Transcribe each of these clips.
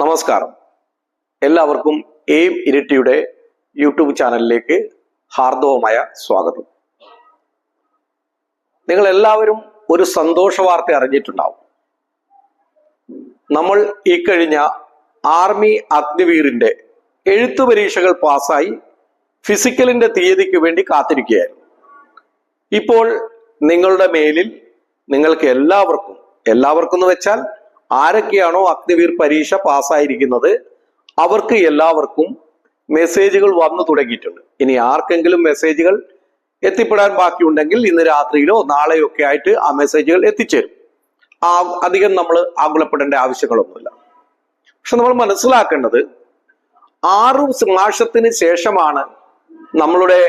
നമസ്കാരം. എല്ലാവർക്കും aim ഇരട്ടിയുടെ YouTube ചാനലിലേക്ക് ഹാർദവമായ സ്വാഗതം. നിങ്ങൾ എല്ലാവരും ഒരു സന്തോഷ വാർത്ത അറിഞ്ഞിട്ടുണ്ടാവും. നമ്മൾ ഈ കഴിഞ്ഞ ആർമി അഗ്നിവീറിന്റെ എഴുത്തു പരീക്ഷകൾ പാസ്സായി ഫിസിക്കലിന്റെ തീയതിക്ക് വേണ്ടി കാത്തിരിക്കുകയായിരുന്നു. ഇപ്പോൾ നിങ്ങളുടെ മേലിൽ നിങ്ങൾക്ക് എല്ലാവർക്കും എല്ലാവർക്കും എന്ന് വെച്ചാൽ ആരൊക്കെയാണോ അഗ്നിവീർ പരീക്ഷ പാസ്സായിരിക്കുന്നത് അവർക്ക് എല്ലാവർക്കും മെസ്സേജുകൾ വന്നു തുടങ്ങിയിട്ടുണ്ട്. ഇനി ആർക്കെങ്കിലും മെസ്സേജുകൾ എത്തിപ്പെടാൻ ബാക്കിയുണ്ടെങ്കിൽ ഇന്ന് രാത്രിയിലോ നാളെയോ ഒക്കെ ആയിട്ട് ആ മെസ്സേജുകൾ എത്തിച്ചേരും. ആ അധികം നമ്മൾ ആകുലപ്പെടേണ്ട ആവശ്യങ്ങളൊന്നുമില്ല. പക്ഷെ നമ്മൾ മനസ്സിലാക്കേണ്ടത് ആറു മാസത്തിന് ശേഷമാണ് നമ്മളുടെ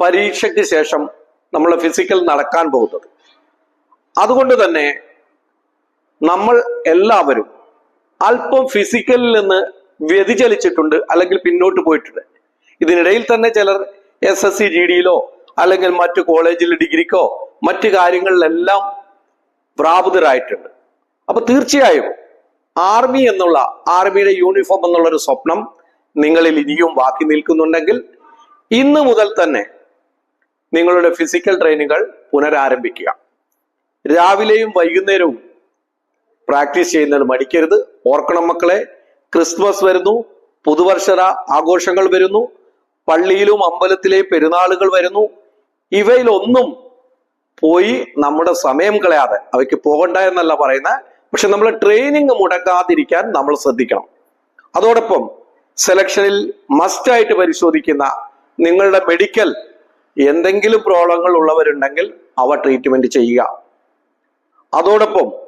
പരീക്ഷയ്ക്ക് ശേഷം നമ്മളെ ഫിസിക്കൽ നടക്കാൻ പോകുന്നത്. അതുകൊണ്ട് തന്നെ നമ്മൾ എല്ലാവരും അല്പം ഫിസിക്കലിൽ നിന്ന് വ്യതിചലിച്ചിട്ടുണ്ട് അല്ലെങ്കിൽ പിന്നോട്ട് പോയിട്ടുണ്ട്. ഇതിനിടയിൽ തന്നെ ചിലർ എസ് എസ് സി ജി ഡിയിലോ അല്ലെങ്കിൽ മറ്റു കോളേജിൽ ഡിഗ്രിക്കോ മറ്റു കാര്യങ്ങളിലെല്ലാം പ്രാപ്തരായിട്ടുണ്ട്. അപ്പൊ തീർച്ചയായും ആർമി എന്നുള്ള ആർമിയുടെ യൂണിഫോം എന്നുള്ള ഒരു സ്വപ്നം നിങ്ങളിൽ ഇനിയും ബാക്കി നിൽക്കുന്നുണ്ടെങ്കിൽ ഇന്ന് മുതൽ തന്നെ നിങ്ങളുടെ ഫിസിക്കൽ ട്രെയിനുകൾ പുനരാരംഭിക്കുക. രാവിലെയും വൈകുന്നേരവും പ്രാക്ടീസ് ചെയ്യുന്നത് മടിക്കരുത്. ഓർക്കണം മക്കളെ ക്രിസ്മസ് വരുന്നു പുതുവർഷ ആഘോഷങ്ങൾ വരുന്നു പള്ളിയിലും അമ്പലത്തിലെ പെരുന്നാളുകൾ വരുന്നു. ഇവയിലൊന്നും പോയി നമ്മുടെ സമയം കളയാതെ അവയ്ക്ക് പോകണ്ട എന്നല്ല പറയുന്നത് പക്ഷെ നമ്മൾ ട്രെയിനിങ് മുടക്കാതിരിക്കാൻ നമ്മൾ ശ്രദ്ധിക്കണം. അതോടൊപ്പം സെലക്ഷനിൽ മസ്റ്റായിട്ട് പരിശോധിക്കുന്ന നിങ്ങളുടെ മെഡിക്കൽ എന്തെങ്കിലും പ്രോബ്ലങ്ങൾ ഉള്ളവരുണ്ടെങ്കിൽ അവ ട്രീറ്റ്മെന്റ് ചെയ്യുക. അതോടൊപ്പം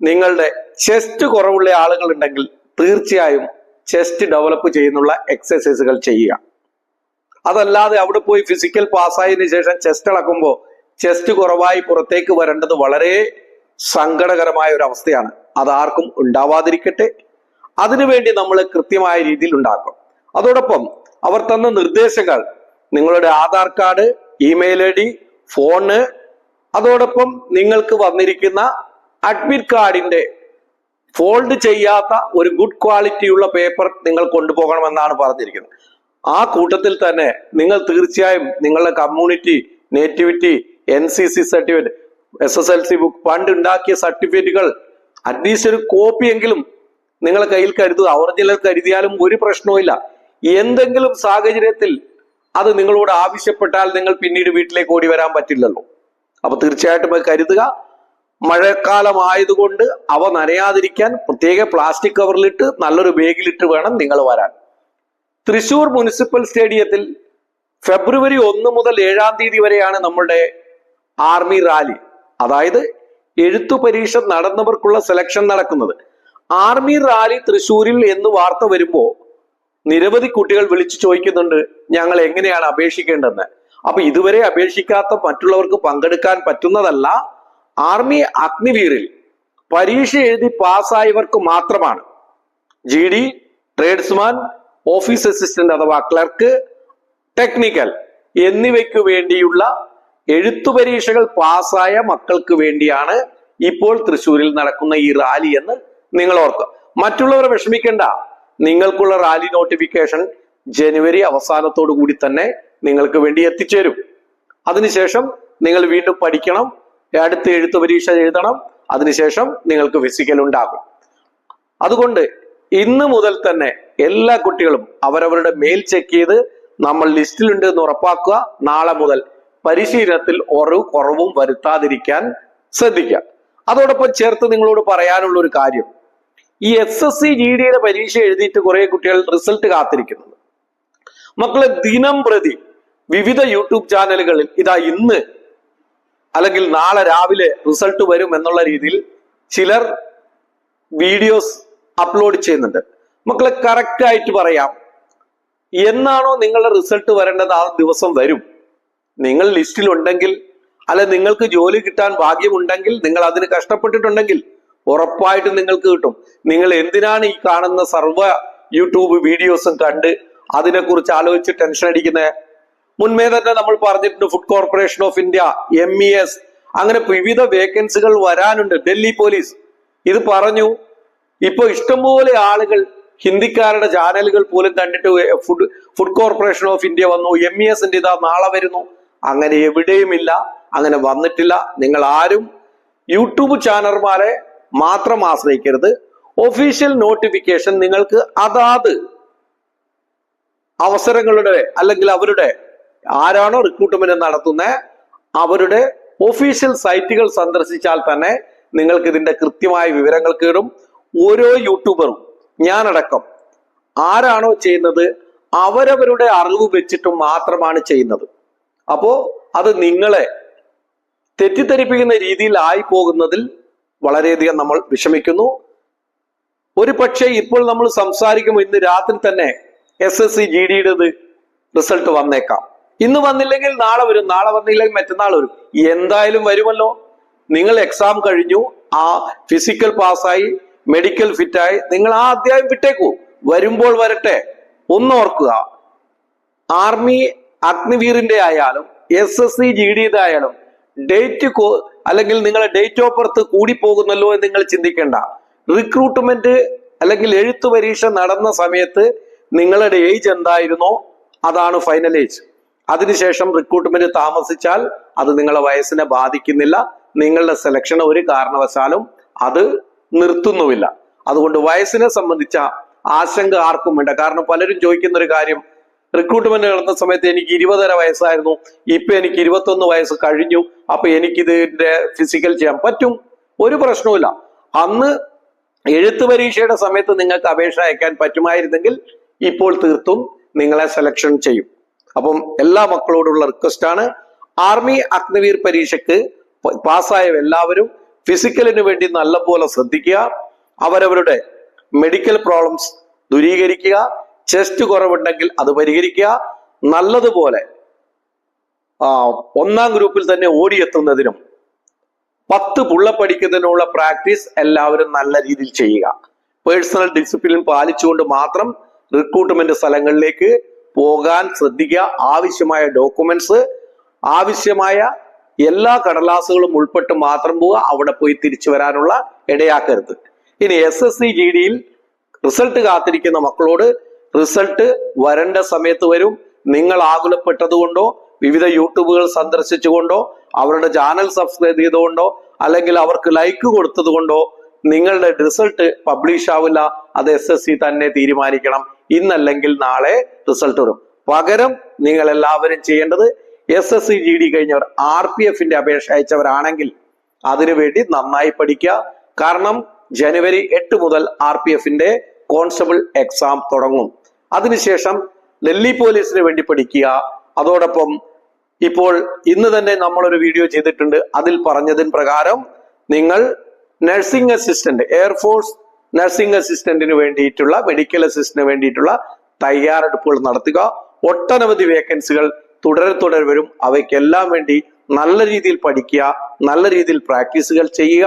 നിങ്ങളുടെ ചെസ്റ്റ് കുറവുള്ള ആളുകൾ ഉണ്ടെങ്കിൽ തീർച്ചയായും ചെസ്റ്റ് ഡെവലപ്പ് ചെയ്യുന്നുള്ള എക്സസൈസുകൾ ചെയ്യുക. അതല്ലാതെ അവിടെ പോയി ഫിസിക്കൽ പാസ്സായതിനു ശേഷം ചെസ്റ്റ് ഇളക്കുമ്പോൾ ചെസ്റ്റ് കുറവായി പുറത്തേക്ക് വരേണ്ടത് വളരെ സങ്കടകരമായ ഒരു അവസ്ഥയാണ്. അതാർക്കും ഉണ്ടാവാതിരിക്കട്ടെ. അതിനുവേണ്ടി നമ്മൾ കൃത്യമായ രീതിയിൽ ഉണ്ടാക്കും അതോടൊപ്പം അവർ തന്ന നിർദ്ദേശങ്ങൾ നിങ്ങളുടെ Aadhaar card email I D phone അതോടൊപ്പം നിങ്ങൾക്ക് വന്നിരിക്കുന്ന അഡ്മിറ്റ് കാർഡിന്റെ ഫോൾഡ് ചെയ്യാത്ത ഒരു ഗുഡ് ക്വാളിറ്റിയുള്ള പേപ്പർ നിങ്ങൾ കൊണ്ടുപോകണമെന്നാണ് പറഞ്ഞിരിക്കുന്നത്. ആ കൂട്ടത്തിൽ തന്നെ നിങ്ങൾ തീർച്ചയായും നിങ്ങളുടെ community nativity N C C certificate S S L C book പണ്ട് ഉണ്ടാക്കിയ സർട്ടിഫിക്കറ്റുകൾ അറ്റ്ലീസ്റ്റ് ഒരു കോപ്പിയെങ്കിലും നിങ്ങളെ കയ്യിൽ കരുതുക. ഒറിജിനൽ കരുതിയാലും ഒരു പ്രശ്നവുമില്ല എന്തെങ്കിലും സാഹചര്യത്തിൽ അത് നിങ്ങളോട് ആവശ്യപ്പെട്ടാൽ നിങ്ങൾ പിന്നീട് വീട്ടിലേക്ക് ഓടി വരാൻ പറ്റില്ലല്ലോ. അപ്പൊ തീർച്ചയായിട്ടും കരുതുക. മഴക്കാലം ആയതുകൊണ്ട് അവ നനയാതിരിക്കാൻ പ്രത്യേക പ്ലാസ്റ്റിക് കവറിലിട്ട് നല്ലൊരു ബേഗിലിട്ട് വേണം നിങ്ങൾ വരാൻ. തൃശൂർ മുനിസിപ്പൽ സ്റ്റേഡിയത്തിൽ ഫെബ്രുവരി ഒന്ന് മുതൽ ഏഴാം തീയതി വരെയാണ് നമ്മളുടെ ആർമി റാലി അതായത് എഴുത്തു പരീക്ഷ നടന്നവർക്കുള്ള സെലക്ഷൻ നടക്കുന്നത്. ആർമി റാലി തൃശൂരിൽ എന്ന് വാർത്ത വരുമ്പോൾ നിരവധി കുട്ടികൾ വിളിച്ചു ചോദിക്കുന്നുണ്ട് ഞങ്ങൾ എങ്ങനെയാണ് അപേക്ഷിക്കേണ്ടതെന്ന്? അപ്പൊ ഇതുവരെ അപേക്ഷിക്കാത്ത മറ്റുള്ളവർക്ക് പങ്കെടുക്കാൻ പറ്റുന്നതല്ല ആർമി അഗ്നിവീറിൽ പരീക്ഷ എഴുതി പാസ്സായവർക്ക് മാത്രമാണ്. G D tradesman office assistant അഥവാ ക്ലർക്ക് ടെക്നിക്കൽ എന്നിവയ്ക്ക് വേണ്ടിയുള്ള എഴുത്തു പരീക്ഷകൾ പാസ്സായ മക്കൾക്ക് വേണ്ടിയാണ് ഇപ്പോൾ തൃശ്ശൂരിൽ നടക്കുന്ന ഈ റാലി എന്ന് നിങ്ങൾ ഓർക്കുക. മറ്റുള്ളവർ വിഷമിക്കേണ്ട. നിങ്ങൾക്കുള്ള റാലി നോട്ടിഫിക്കേഷൻ ജനുവരി അവസാനത്തോടു കൂടി തന്നെ നിങ്ങൾക്ക് വേണ്ടി എത്തിച്ചേരും. അതിനുശേഷം നിങ്ങൾ വീണ്ടും പഠിക്കണം. അടുത്ത എഴുത്ത് പരീക്ഷ എഴുതണം. അതിനുശേഷം നിങ്ങൾക്ക് ഫിസിക്കൽ ഉണ്ടാകും. അതുകൊണ്ട് ഇന്ന് മുതൽ തന്നെ എല്ലാ കുട്ടികളും അവരവരുടെ മെയിൽ ചെക്ക് ചെയ്ത് നമ്മൾ ലിസ്റ്റിലുണ്ട് എന്ന് ഉറപ്പാക്കുക. നാളെ മുതൽ പരിശീലനത്തിൽ ഒരു കുറവും വരുത്താതിരിക്കാൻ ശ്രദ്ധിക്കുക. അതോടൊപ്പം ചേർത്ത് നിങ്ങളോട് പറയാനുള്ള ഒരു കാര്യം. ഈ എസ് എസ് സി ജി ഡിയുടെ പരീക്ഷ എഴുതിയിട്ട് കുറെ കുട്ടികൾ റിസൾട്ട് കാത്തിരിക്കുന്നുണ്ട്. മക്കളെ ദിനം പ്രതി വിവിധ യൂട്യൂബ് ചാനലുകളിൽ ഇതാ ഇന്ന് അല്ലെങ്കിൽ നാളെ രാവിലെ റിസൾട്ട് വരും എന്നുള്ള രീതിയിൽ ചിലർ വീഡിയോസ് അപ്ലോഡ് ചെയ്യുന്നുണ്ട്. മക്കളെ കറക്റ്റ് ആയിട്ട് പറയാം. എന്നാണോ നിങ്ങളുടെ റിസൾട്ട് വരേണ്ടത് ആ ദിവസം വരും. നിങ്ങൾ ലിസ്റ്റിൽ ഉണ്ടെങ്കിൽ അല്ലെ നിങ്ങൾക്ക് ജോലി കിട്ടാൻ ഭാഗ്യമുണ്ടെങ്കിൽ നിങ്ങൾ അതിന് കഷ്ടപ്പെട്ടിട്ടുണ്ടെങ്കിൽ ഉറപ്പായിട്ടും നിങ്ങൾക്ക് കിട്ടും. നിങ്ങൾ എന്തിനാണ് ഈ കാണുന്ന സർവ യൂട്യൂബ് വീഡിയോസും കണ്ട് അതിനെക്കുറിച്ച് ആലോചിച്ച് ടെൻഷൻ അടിക്കുന്നത് മുൻമേ തന്നെ നമ്മൾ പറഞ്ഞിട്ടുണ്ട് food corporation of India M E S അങ്ങനെ വിവിധ വേക്കൻസികൾ വരാനുണ്ട്. ഡൽഹി പോലീസ് ഇത് പറഞ്ഞു. ഇപ്പൊ ഇഷ്ടംപോലെ ആളുകൾ ഹിന്ദിക്കാരുടെ ചാനലുകൾ പോലും കണ്ടിട്ട് food food corporation of India വന്നു. എം ഇ എസിന്റെ ഇതാ നാളെ വരുന്നു. അങ്ങനെ എവിടെയുമില്ല. അങ്ങനെ വന്നിട്ടില്ല. നിങ്ങൾ ആരും യൂട്യൂബ് ചാനൽമാരെ മാത്രം ആശ്രയിക്കരുത്. ഒഫീഷ്യൽ നോട്ടിഫിക്കേഷൻ നിങ്ങൾക്ക് അതാത് അവസരങ്ങളുടെ അല്ലെങ്കിൽ അവരുടെ ആരാണോ റിക്രൂട്ട്മെന്റ് നടത്തുന്നത് അവരുടെ ഒഫീഷ്യൽ സൈറ്റുകൾ സന്ദർശിച്ചാൽ തന്നെ നിങ്ങൾക്ക് ഇതിന്റെ കൃത്യമായ വിവരങ്ങൾ കേടും ഓരോ യൂട്യൂബറും ഞാനടക്കം ആരാണോ ചെയ്യുന്നത് അവരവരുടെ അറിവ് വെച്ചിട്ട് മാത്രമാണ് ചെയ്യുന്നത്. അപ്പോ അത് നിങ്ങളെ തെറ്റിദ്ധരിപ്പിക്കുന്ന രീതിയിൽ ആയി പോകുന്നതിൽ വളരെയധികം നമ്മൾ വിഷമിക്കുന്നു. ഒരു പക്ഷേ ഇപ്പോൾ നമ്മൾ സംസാരിക്കുമ്പോൾ ഇന്ന് രാത്രി തന്നെ എസ് എസ് സി ജി ഡിയുടേത് റിസൾട്ട് വന്നേക്കാം. ഇന്ന് വന്നില്ലെങ്കിൽ നാളെ വരും നാളെ വന്നില്ലെങ്കിൽ മറ്റന്നാൾ വരും. എന്തായാലും വരുമല്ലോ. നിങ്ങൾ എക്സാം കഴിഞ്ഞു ആ ഫിസിക്കൽ പാസ്സായി മെഡിക്കൽ ഫിറ്റായി നിങ്ങൾ ആ അധ്യായം വിട്ടേക്കൂ. വരുമ്പോൾ വരട്ടെ. ഒന്ന് ഓർക്കുക. ആർമി അഗ്നിവീറിന്റെ ആയാലും എസ് എസ് സി ജി ഡിയുടെ ആയാലും ഡേറ്റ് അല്ലെങ്കിൽ നിങ്ങളെ ഡേറ്റ് ഓഫ് ബർത്ത് കൂടി പോകുന്നല്ലോ എന്ന് നിങ്ങൾ ചിന്തിക്കേണ്ട. റിക്രൂട്ട്മെന്റ് അല്ലെങ്കിൽ എഴുത്തു പരീക്ഷ നടന്ന സമയത്ത് നിങ്ങളുടെ ഏജ് എന്തായിരുന്നോ? അതാണ് ഫൈനൽ ഏജ് അതിനുശേഷം റിക്രൂട്ട്മെന്റ് താമസിച്ചാൽ അത് നിങ്ങളെ വയസ്സിനെ ബാധിക്കുന്നില്ല. നിങ്ങളുടെ സെലക്ഷൻ ഒരു കാരണവശാലും അത് നിർത്തുന്നുമില്ല. അതുകൊണ്ട് വയസ്സിനെ സംബന്ധിച്ച ആശങ്ക ആർക്കും വേണ്ട. കാരണം പലരും ചോദിക്കുന്ന ഒരു കാര്യം റിക്രൂട്ട്മെന്റ് നടന്ന സമയത്ത് എനിക്ക് ഇരുപതര വയസ്സായിരുന്നു. ഇപ്പൊ എനിക്ക് ഇരുപത്തൊന്ന് വയസ്സ് കഴിഞ്ഞു. അപ്പൊ എനിക്ക് ഇതിന്റെ ഫിസിക്കൽ ചെയ്യാൻ പറ്റും? ഒരു പ്രശ്നവുമില്ല. അന്ന് എഴുത്ത് പരീക്ഷയുടെ സമയത്ത് നിങ്ങൾക്ക് അപേക്ഷ അയക്കാൻ പറ്റുമായിരുന്നെങ്കിൽ ഇപ്പോൾ തീർത്തും നിങ്ങളെ സെലക്ഷൻ ചെയ്യും. അപ്പം എല്ലാ മക്കളോടുള്ള റിക്വസ്റ്റ് ആണ് ആർമി അഗ്നിവീർ പരീക്ഷയ്ക്ക് പാസ്സായ എല്ലാവരും ഫിസിക്കലിന് വേണ്ടി നല്ലപോലെ ശ്രദ്ധിക്കുക. അവരവരുടെ മെഡിക്കൽ പ്രോബ്ലംസ് ദൂരീകരിക്കുക. ചെസ്റ്റ് കുറവുണ്ടെങ്കിൽ അത് പരിഹരിക്കുക. നല്ലതുപോലെ ഒന്നാം ഗ്രൂപ്പിൽ തന്നെ ഓടിയെത്തുന്നതിനും പത്ത് പുള്ള പഠിക്കുന്നതിനുള്ള പ്രാക്ടീസ് എല്ലാവരും നല്ല രീതിയിൽ ചെയ്യുക. പേഴ്സണൽ ഡിസിപ്ലിൻ പാലിച്ചുകൊണ്ട് മാത്രം റിക്രൂട്ട്മെന്റ് സ്ഥലങ്ങളിലേക്ക് പോകാൻ ശ്രദ്ധിക്കുക. ആവശ്യമായ ഡോക്യുമെന്റ്സ് ആവശ്യമായ എല്ലാ കടലാസുകളും ഉൾപ്പെട്ട് മാത്രം പോവുക. അവിടെ പോയി തിരിച്ചു വരാനുള്ള ഇടയാക്കരുത്. ഇനി എസ് എസ് സി ജി ഡിയിൽ റിസൾട്ട് കാത്തിരിക്കുന്ന മക്കളോട് റിസൾട്ട് വരേണ്ട സമയത്ത് വരും. നിങ്ങൾ ആകുലപ്പെട്ടതുകൊണ്ടോ വിവിധ യൂട്യൂബുകൾ സന്ദർശിച്ചുകൊണ്ടോ അവരുടെ ചാനൽ സബ്സ്ക്രൈബ് ചെയ്തുകൊണ്ടോ അല്ലെങ്കിൽ അവർക്ക് ലൈക്ക് കൊടുത്തതുകൊണ്ടോ നിങ്ങളുടെ റിസൾട്ട് പബ്ലിഷ് ആവില്ല. അത് എസ് എസ് സി തന്നെ തീരുമാനിക്കണം. ഇന്നല്ലെങ്കിൽ നാളെ റിസൾട്ട് വരും. പകരം നിങ്ങൾ എല്ലാവരും ചെയ്യേണ്ടത് S S C G D കഴിഞ്ഞവർ R P എഫിന്റെ അപേക്ഷ അയച്ചവരാണെങ്കിൽ അതിനുവേണ്ടി നന്നായി പഠിക്കുക. കാരണം ജനുവരി എട്ട് മുതൽ ആർ പി എഫിന്റെ കോൺസ്റ്റബിൾ എക്സാം തുടങ്ങും. അതിനുശേഷം ഡൽഹി പോലീസിന് വേണ്ടി പഠിക്കുക. അതോടൊപ്പം ഇപ്പോൾ ഇന്ന് തന്നെ നമ്മളൊരു വീഡിയോ ചെയ്തിട്ടുണ്ട്. അതിൽ പറഞ്ഞതിന് പ്രകാരം നിങ്ങൾ nursing assistant air force nursing അസിസ്റ്റന്റിന് വേണ്ടിയിട്ടുള്ള മെഡിക്കൽ അസിസ്റ്റന്റിന് വേണ്ടിയിട്ടുള്ള തയ്യാറെടുപ്പുകൾ നടത്തുക. ഒട്ടനവധി വേക്കൻസികൾ തുടരെ തുടരെ വരും. അവയ്ക്കെല്ലാം വേണ്ടി നല്ല രീതിയിൽ പഠിക്കുക നല്ല രീതിയിൽ പ്രാക്ടീസുകൾ ചെയ്യുക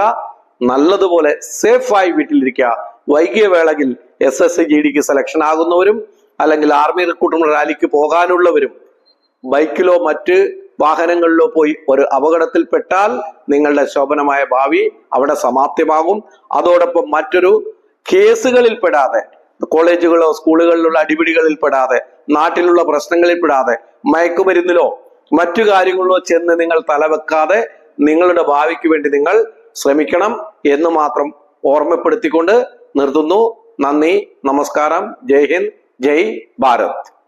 നല്ലതുപോലെ സേഫായി വീട്ടിലിരിക്കുക. വൈകിയ വേളയിൽ എസ് എസ് ജി ഡിക്ക് സെലക്ഷൻ ആകുന്നവരും അല്ലെങ്കിൽ ആർമി റിക്രൂട്ട്മെന്റ് റാലിക്ക് പോകാനുള്ളവരും ബൈക്കിലോ മറ്റ് വാഹനങ്ങളിലോ പോയി ഒരു അപകടത്തിൽപ്പെട്ടാൽ നിങ്ങളുടെ ശോഭനമായ ഭാവി അവിടെ സമാപ്തമാകും. അതോടൊപ്പം മറ്റൊരു കേസുകളിൽ പെടാതെ കോളേജുകളോ സ്കൂളുകളിലുള്ള അടിപിടികളിൽ പെടാതെ നാട്ടിലുള്ള പ്രശ്നങ്ങളിൽ പെടാതെ മയക്കുമരുന്നിലോ മറ്റു കാര്യങ്ങളിലോ ചെന്ന് നിങ്ങൾ തലവെക്കാതെ നിങ്ങളുടെ ഭാവിക്ക് വേണ്ടി നിങ്ങൾ ശ്രമിക്കണം എന്ന് മാത്രം ഓർമ്മപ്പെടുത്തിക്കൊണ്ട് നിർത്തുന്നു. നന്ദി നമസ്കാരം. ജയ് ഹിന്ദ്. ജയ് ഭാരത്.